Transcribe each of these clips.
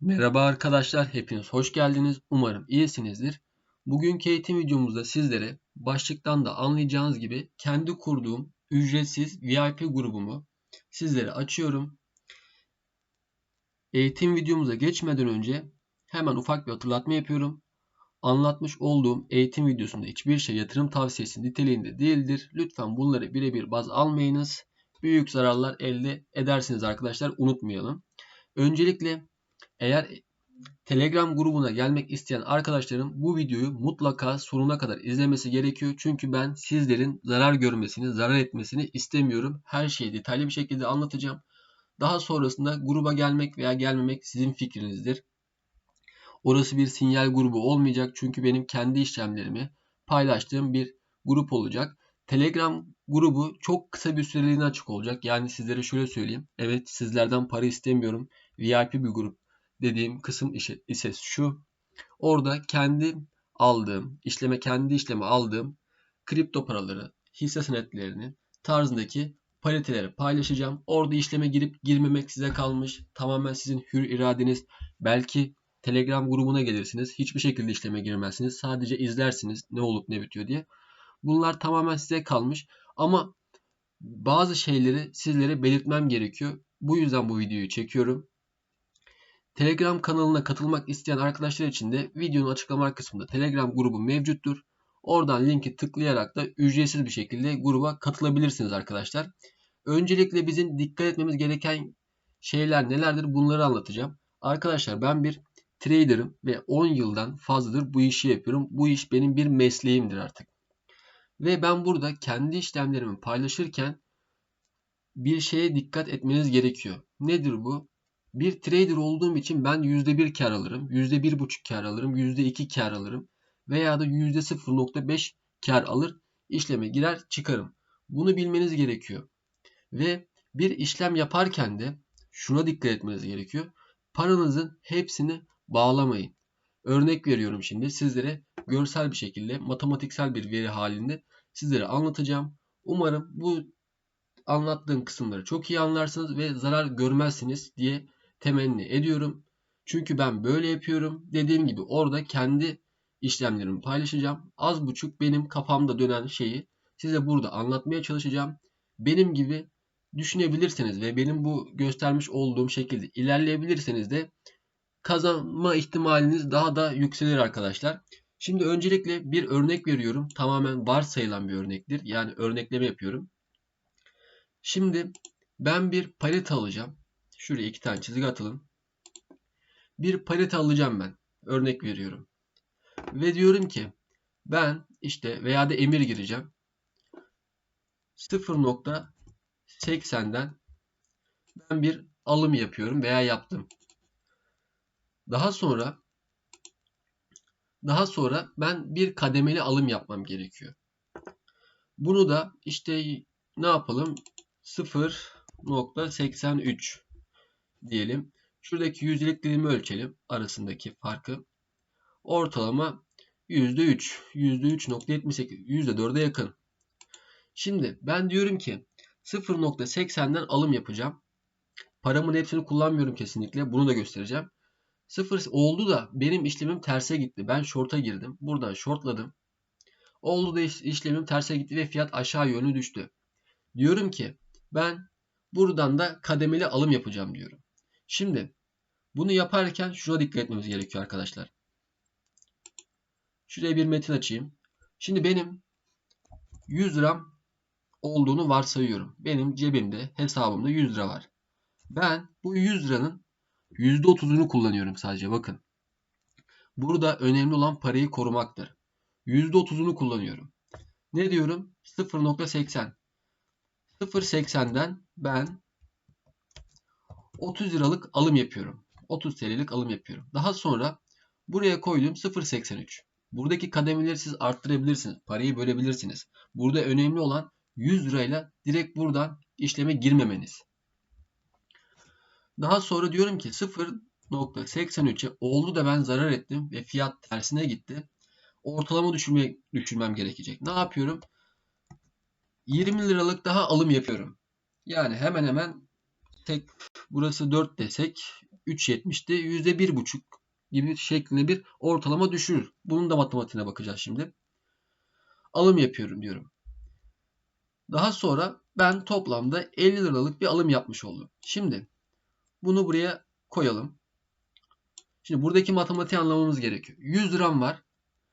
Merhaba arkadaşlar, hepiniz hoş geldiniz. Umarım iyisinizdir. Bugünkü eğitim videomuzda sizlere başlıktan da anlayacağınız gibi kendi kurduğum ücretsiz VIP grubumu sizlere açıyorum. Eğitim videomuza geçmeden önce hemen ufak bir hatırlatma yapıyorum. Anlatmış olduğum eğitim videosunda hiçbir şey yatırım tavsiyesi niteliğinde değildir. Lütfen bunları birebir baz almayınız. Büyük zararlar elde edersiniz arkadaşlar unutmayalım. Öncelikle eğer Telegram grubuna gelmek isteyen arkadaşlarım bu videoyu mutlaka sonuna kadar izlemesi gerekiyor. Çünkü ben sizlerin zarar görmesini, zarar etmesini istemiyorum. Her şeyi detaylı bir şekilde anlatacağım. Daha sonrasında gruba gelmek veya gelmemek sizin fikrinizdir. Orası bir sinyal grubu olmayacak çünkü benim kendi işlemlerimi paylaştığım bir grup olacak. Telegram grubu çok kısa bir süreliğine açık olacak. Yani sizlere şöyle söyleyeyim. Evet sizlerden para istemiyorum. VIP bir grup dediğim kısım ise şu. Orada kendi aldığım, işleme kendi işleme aldığım kripto paraları, hisse senetlerini tarzındaki pariteleri paylaşacağım. Orada işleme girip girmemek size kalmış. Tamamen sizin hür iradeniz. Belki Telegram grubuna gelirsiniz. Hiçbir şekilde işleme girmezsiniz. Sadece izlersiniz ne olup ne bitiyor diye. Bunlar tamamen size kalmış. Ama bazı şeyleri sizlere belirtmem gerekiyor. Bu yüzden bu videoyu çekiyorum. Telegram kanalına katılmak isteyen arkadaşlar için de videonun açıklama kısmında Telegram grubu mevcuttur. Oradan linki tıklayarak da ücretsiz bir şekilde gruba katılabilirsiniz arkadaşlar. Öncelikle bizim dikkat etmemiz gereken şeyler nelerdir bunları anlatacağım. Arkadaşlar ben bir trader'ım ve 10 yıldan fazladır bu işi yapıyorum. Bu iş benim bir mesleğimdir artık. Ve ben burada kendi işlemlerimi paylaşırken bir şeye dikkat etmeniz gerekiyor. Nedir bu? Bir trader olduğum için ben %1 kar alırım, %1,5 kar alırım, %2 kar alırım veya da %0,5 kar alır, işleme girer çıkarım. Bunu bilmeniz gerekiyor. Ve bir işlem yaparken de şuna dikkat etmeniz gerekiyor. Paranızın hepsini bağlamayın. Örnek veriyorum şimdi sizlere görsel bir şekilde matematiksel bir veri halinde sizlere anlatacağım. Umarım bu anlattığım kısımları çok iyi anlarsınız ve zarar görmezsiniz diye temenni ediyorum. Çünkü ben böyle yapıyorum. Dediğim gibi orada kendi işlemlerimi paylaşacağım. Az buçuk benim kafamda dönen şeyi size burada anlatmaya çalışacağım. Benim gibi düşünebilirseniz ve benim bu göstermiş olduğum şekilde ilerleyebilirseniz de kazanma ihtimaliniz daha da yükselir arkadaşlar. Şimdi öncelikle bir örnek veriyorum. Tamamen varsayılan bir örnektir. Yani örnekleme yapıyorum. Şimdi ben bir palet alacağım. Şuraya iki tane çizgi atalım. Bir parite alacağım ben. Örnek veriyorum. Ve diyorum ki ben işte veya da emir gireceğim. 0.80'den ben bir alım yapıyorum veya yaptım. Daha sonra daha sonra ben bir kademeli alım yapmam gerekiyor. Bunu da işte ne yapalım? 0.83 diyelim. Şuradaki yüzdelik dilimi ölçelim. Arasındaki farkı. Ortalama %3. %3.78. %4'e yakın. Şimdi ben diyorum ki 0.80'den alım yapacağım. Paramın hepsini kullanmıyorum kesinlikle. Bunu da göstereceğim. 0 oldu da benim işlemim terse gitti. Ben short'a girdim. Buradan shortladım. Oldu da işlemim terse gitti ve fiyat aşağı yönlü düştü. Diyorum ki ben buradan da kademeli alım yapacağım diyorum. Şimdi bunu yaparken şuna dikkat etmemiz gerekiyor arkadaşlar. Şuraya bir metin açayım. Şimdi benim 100 liram olduğunu varsayıyorum. Benim cebimde, hesabımda 100 lira var. Ben bu 100 liranın %30'unu kullanıyorum sadece bakın. Burada önemli olan parayı korumaktır. %30'unu kullanıyorum. Ne diyorum? 0.80. 0.80'den ben 30 liralık alım yapıyorum. 30 TL'lik alım yapıyorum. Daha sonra buraya koyduğum 0.83. Buradaki kademeleri siz arttırabilirsiniz. Parayı bölebilirsiniz. Burada önemli olan 100 lirayla direkt buradan işleme girmemeniz. Daha sonra diyorum ki 0.83'e oldu da ben zarar ettim ve fiyat tersine gitti. Ortalama düşürme, düşürmem gerekecek. Ne yapıyorum? 20 liralık daha alım yapıyorum. Yani hemen hemen tek burası 4 desek 3.70'ti. %1.5 gibi şeklinde bir ortalama düşürür. Bunun da matematiğine bakacağız şimdi. Alım yapıyorum diyorum. Daha sonra ben toplamda 50 liralık bir alım yapmış oldum. Şimdi bunu buraya koyalım. Şimdi buradaki matematiği anlamamız gerekiyor. 100 liram var.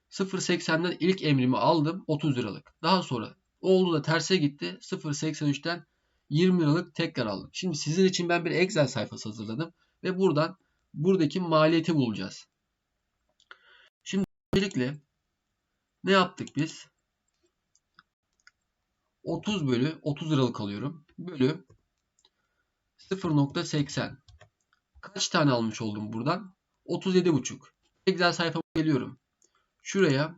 0.80'den ilk emrimi aldım 30 liralık. Daha sonra oldu da terse gitti. 0.83'ten 20 liralık tekrar aldım. Şimdi sizin için ben bir Excel sayfası hazırladım ve buradan buradaki maliyeti bulacağız. Şimdi öncelikle ne yaptık biz? 30 bölü 30 liralık alıyorum. Bölü 0.80. Kaç tane almış oldum buradan? 37,5. Excel sayfama geliyorum. Şuraya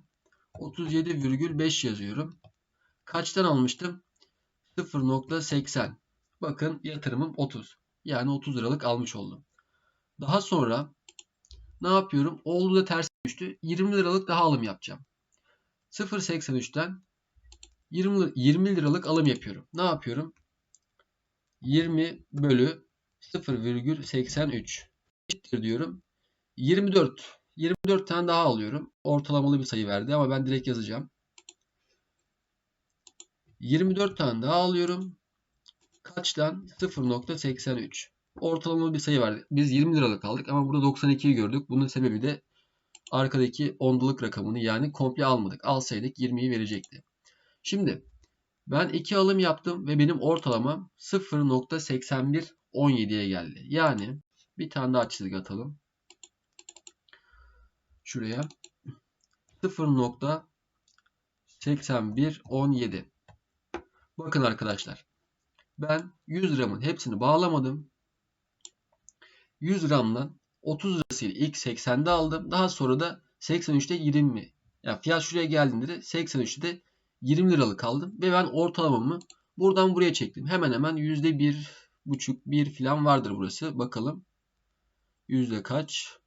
37,5 yazıyorum. Kaçtan almıştım? 0.80. Bakın yatırımım 30. Yani 30 liralık almış oldum. Daha sonra ne yapıyorum? Oldu da ters düştü. 20 liralık daha alım yapacağım. 0.83'ten 20, 20 liralık alım yapıyorum. Ne yapıyorum? 20 bölü 0,83 eşittir diyorum. 24. 24 tane daha alıyorum. Ortalamalı bir sayı verdi ama ben direkt yazacağım. 24 tane daha alıyorum. Kaçtan? 0.83. Ortalamalı bir sayı verdi. Biz 20 liralık aldık ama burada 92'yi gördük. Bunun sebebi de arkadaki ondalık rakamını yani komple almadık. Alsaydık 20'yi verecekti. Şimdi ben 2 alım yaptım ve benim ortalamam 0.8117'ye geldi. Yani bir tane daha çizgi atalım. Şuraya 0.8117 Bakın arkadaşlar. Ben 100 liramın hepsini bağlamadım. 100 liramdan 30 lirasıyla ilk 80'de aldım. Daha sonra da 83'te 20. Yani fiyat şuraya geldiğinde de 83'te de 20 liralık aldım. Ve ben ortalamamı buradan buraya çektim. Hemen hemen %1,5 1 falan vardır burası. Bakalım. Yüzde kaç?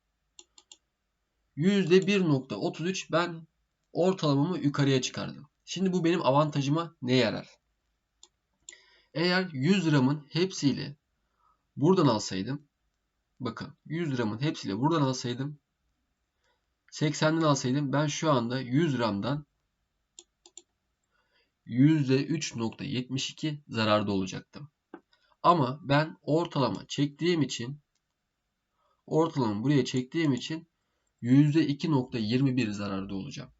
%1.33 ben ortalamamı yukarıya çıkardım. Şimdi bu benim avantajıma ne yarar? Eğer 100 liramın hepsiyle buradan alsaydım bakın 100 liramın hepsiyle buradan alsaydım 80'den alsaydım ben şu anda 100 liramdan %3.72 zararda olacaktım. Ama ben ortalama çektiğim için ortalama buraya çektiğim için %2.21 zararda olacağım.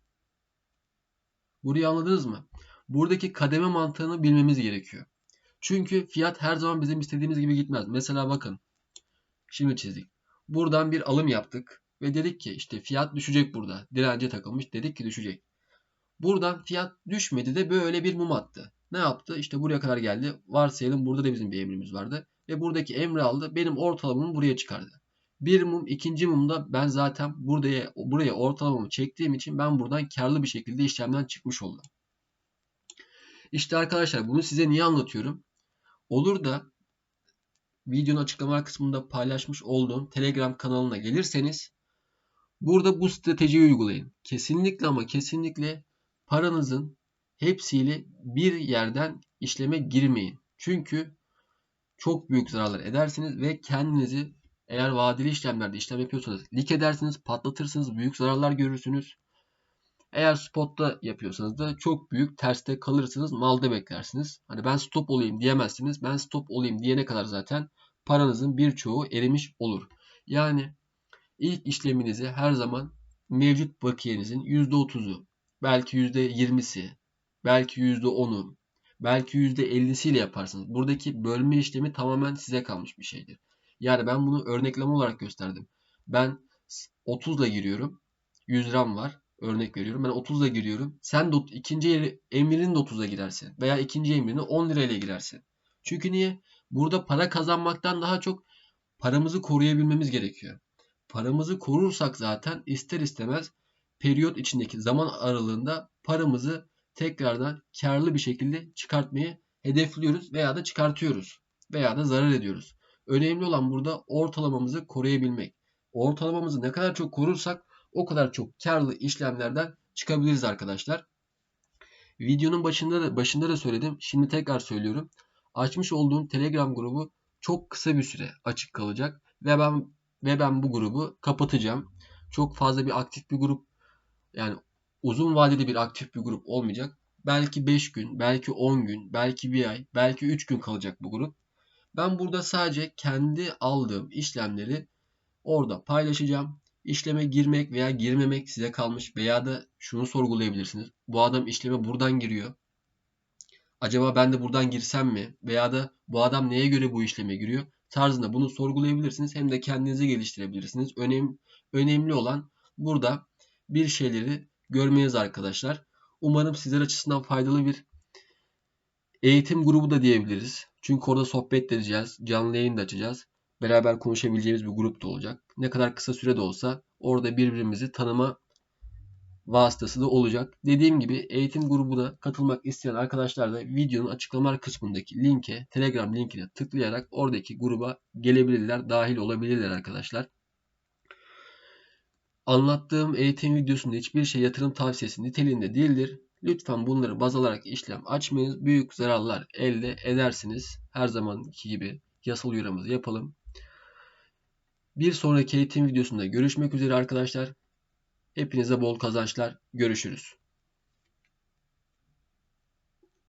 Burayı anladınız mı? Buradaki kademe mantığını bilmemiz gerekiyor. Çünkü fiyat her zaman bizim istediğimiz gibi gitmez. Mesela bakın. Şimdi çizdik. Buradan bir alım yaptık. Ve dedik ki işte fiyat düşecek burada. Dirence takılmış. Dedik ki düşecek. Buradan fiyat düşmedi de böyle bir mum attı. Ne yaptı? İşte buraya kadar geldi. Varsayalım burada da bizim bir emrimiz vardı. Ve buradaki emri aldı. Benim ortalamamı buraya çıkardı. Bir mum, ikinci mumda ben zaten buraya, buraya ortalamamı çektiğim için ben buradan karlı bir şekilde işlemden çıkmış oldum. İşte arkadaşlar bunu size niye anlatıyorum? Olur da videonun açıklama kısmında paylaşmış olduğum Telegram kanalına gelirseniz burada bu stratejiyi uygulayın. Kesinlikle ama kesinlikle paranızın hepsiyle bir yerden işleme girmeyin. Çünkü çok büyük zararlar edersiniz ve kendinizi eğer vadeli işlemlerde işlem yapıyorsanız lik edersiniz, patlatırsınız, büyük zararlar görürsünüz. Eğer spotta yapıyorsanız da çok büyük terste kalırsınız, malda beklersiniz. Hani ben stop olayım diyemezsiniz. Ben stop olayım diyene kadar zaten paranızın birçoğu erimiş olur. Yani ilk işleminizi her zaman mevcut bakiyenizin %30'u, belki %20'si, belki %10'u, belki %50'siyle yaparsınız. Buradaki bölme işlemi tamamen size kalmış bir şeydir. Yani ben bunu örnekleme olarak gösterdim. Ben 30 ile giriyorum. 100 liram var. Örnek veriyorum. Ben 30 ile giriyorum. Sen de ikinci emrinin de 30'a girersin. Veya ikinci emrini 10 lirayla girersin. Çünkü niye? Burada para kazanmaktan daha çok paramızı koruyabilmemiz gerekiyor. Paramızı korursak zaten ister istemez periyot içindeki zaman aralığında paramızı tekrardan karlı bir şekilde çıkartmayı hedefliyoruz veya da çıkartıyoruz veya da zarar ediyoruz. Önemli olan burada ortalamamızı koruyabilmek. Ortalamamızı ne kadar çok korursak o kadar çok karlı işlemlerden çıkabiliriz arkadaşlar. Videonun başında da başında da söyledim. Şimdi tekrar söylüyorum. Açmış olduğum Telegram grubu çok kısa bir süre açık kalacak ve ben ve ben bu grubu kapatacağım. Çok fazla bir aktif bir grup yani uzun vadeli bir aktif bir grup olmayacak. Belki 5 gün, belki 10 gün, belki 1 ay, belki 3 gün kalacak bu grup. Ben burada sadece kendi aldığım işlemleri orada paylaşacağım. İşleme girmek veya girmemek size kalmış veya da şunu sorgulayabilirsiniz. Bu adam işleme buradan giriyor. Acaba ben de buradan girsem mi? Veya da bu adam neye göre bu işleme giriyor? Tarzında bunu sorgulayabilirsiniz. Hem de kendinizi geliştirebilirsiniz. Önem, önemli olan burada bir şeyleri görmeniz arkadaşlar. Umarım sizler açısından faydalı bir eğitim grubu da diyebiliriz. Çünkü orada sohbet edeceğiz. Canlı yayın da açacağız. Beraber konuşabileceğimiz bir grup da olacak. Ne kadar kısa sürede olsa orada birbirimizi tanıma vasıtası da olacak. Dediğim gibi eğitim grubuna katılmak isteyen arkadaşlar da videonun açıklamalar kısmındaki linke, Telegram linkine tıklayarak oradaki gruba gelebilirler, dahil olabilirler arkadaşlar. Anlattığım eğitim videosunda hiçbir şey yatırım tavsiyesi niteliğinde değildir. Lütfen bunları baz alarak işlem açmayınız. Büyük zararlar elde edersiniz. Her zamanki gibi yasal uyarımızı yapalım. Bir sonraki eğitim videosunda görüşmek üzere arkadaşlar. Hepinize bol kazançlar. Görüşürüz.